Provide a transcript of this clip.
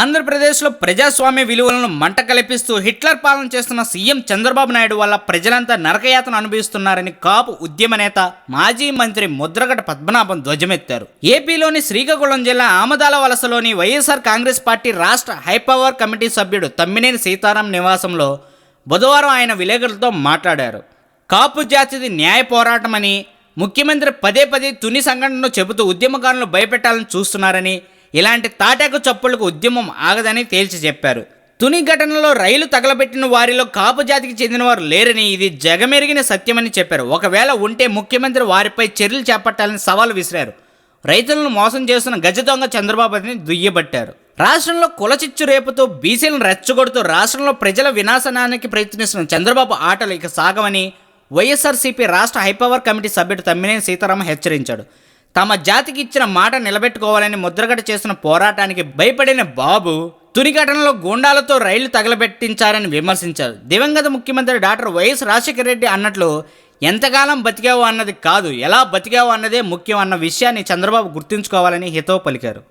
ఆంధ్రప్రదేశ్లో ప్రజాస్వామ్య విలువలను మంట కల్పిస్తూ హిట్లర్ పాలన చేస్తున్న సీఎం చంద్రబాబు నాయుడు వల్ల ప్రజలంతా నరకయాతన అనుభవిస్తున్నారని కాపు ఉద్యమ నేత మాజీ మంత్రి ముద్రగడ పద్మనాభం ధ్వజమెత్తారు. ఏపీలోని శ్రీకాకుళం జిల్లా ఆమదాల వలసలోని వైఎస్ఆర్ కాంగ్రెస్ పార్టీ రాష్ట్ర హైపవర్ కమిటీ సభ్యుడు తమ్మినేని సీతారాం నివాసంలో బుధవారం ఆయన విలేకరులతో మాట్లాడారు. కాపు జాతిది న్యాయ పోరాటమని ముఖ్యమంత్రి పదే పదే తుని సంఘటనను చెబుతూ ఉద్యమకారులను భయపెట్టాలని చూస్తున్నారని ఇలాంటి తాటాకు చప్పులకు ఉద్యమం ఆగదని తేల్చి చెప్పారు. తుని ఘటనలో రైలు తగలబెట్టిన వారిలో కాపు జాతికి చెందిన వారు లేరని ఇది జగమెరిగిన సత్యమని చెప్పారు. ఒకవేళ ఉంటే ముఖ్యమంత్రి వారిపై చర్యలు చేపట్టాలని సవాలు విసిరారు. రైతులను మోసం చేస్తున్న గజ దొంగ చంద్రబాబుని దుయ్యబట్టారు. రాష్ట్రంలో కులచిచ్చు రేపుతో బీసీలను రెచ్చగొడుతూ రాష్ట్రంలో ప్రజల వినాశనానికి ప్రయత్నిస్తున్న చంద్రబాబు ఆటలు ఇక సాగమని వైఎస్ఆర్సీపీ రాష్ట్ర హైపవర్ కమిటీ సభ్యుడు తమ్మినేని సీతారామ హెచ్చరించాడు. తమ జాతికి ఇచ్చిన మాట నిలబెట్టుకోవాలని ముద్రగడ చేసిన పోరాటానికి భయపడిన బాబు తుని ఘటనలో గూండాలతో రైళ్ళు తగలబెట్టించారని విమర్శించారు. దివంగత ముఖ్యమంత్రి డాక్టర్ వైఎస్ రాజశేఖర రెడ్డి అన్నట్లు ఎంతకాలం బతికావు అన్నది కాదు ఎలా బతికావు అన్నదే ముఖ్యం అన్న విషయాన్ని చంద్రబాబు గుర్తుంచుకోవాలని హితవు పలికారు.